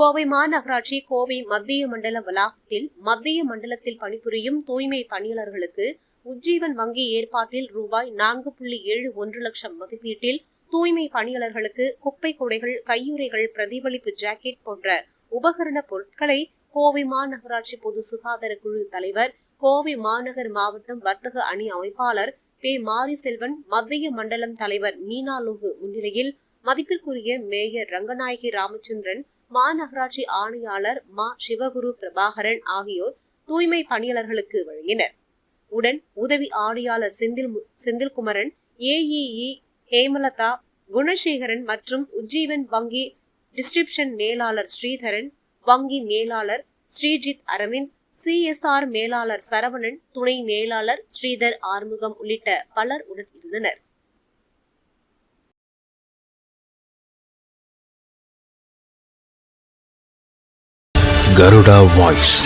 கோவை மாநகராட்சி கோவை மத்திய மண்டல வளாகத்தில் மத்திய மண்டலத்தில் பணிபுரியும் தூய்மை பணியாளர்களுக்கு உஜ்ஜீவன் வங்கி ஏற்பாட்டில் ரூபாய் நான்கு புள்ளி ஏழு ஒன்று லட்சம் மதிப்பீட்டில் தூய்மை பணியாளர்களுக்கு குப்பை குடைகள் கையுறைகள் பிரதிபலிப்பு ஜாக்கெட் போன்ற உபகரண பொருட்களை கோவை மாநகராட்சி பொது சுகாதார குழு தலைவர் கோவை மாநகர் மாவட்டம் வர்த்தக அணி அமைப்பாளர் பே மாரி செல்வன் மத்திய மண்டலம் தலைவர் மீனாலோகு முன்னிலையில் மதிப்பிற்குரிய மேயர் ரங்கநாயகி ராமச்சந்திரன் மாநகராட்சி ஆணையாளர் மா. சிவகுரு பிரபாகரன் ஆகியோர் தூய்மை பணியாளர்களுக்கு வழங்கினர். உடன் உதவி ஆணையாளர் செந்தில் மு- செந்தில்குமரன் ஏஇஇ ஹேமலதா குணசேகரன் மற்றும் உஜ்ஜீவன் வங்கி டிஸ்கிரிப்ஷன் மேலாளர் ஸ்ரீதரன் வங்கி மேலாளர் ஸ்ரீஜித் அரவிந்த் சிஎஸ்ஆர் மேலாளர் சரவணன் துணை மேலாளர் ஸ்ரீதர் ஆறுமுகம் உள்ளிட்ட பலர் உடன் இருந்தனர். గరుడ వాయిస్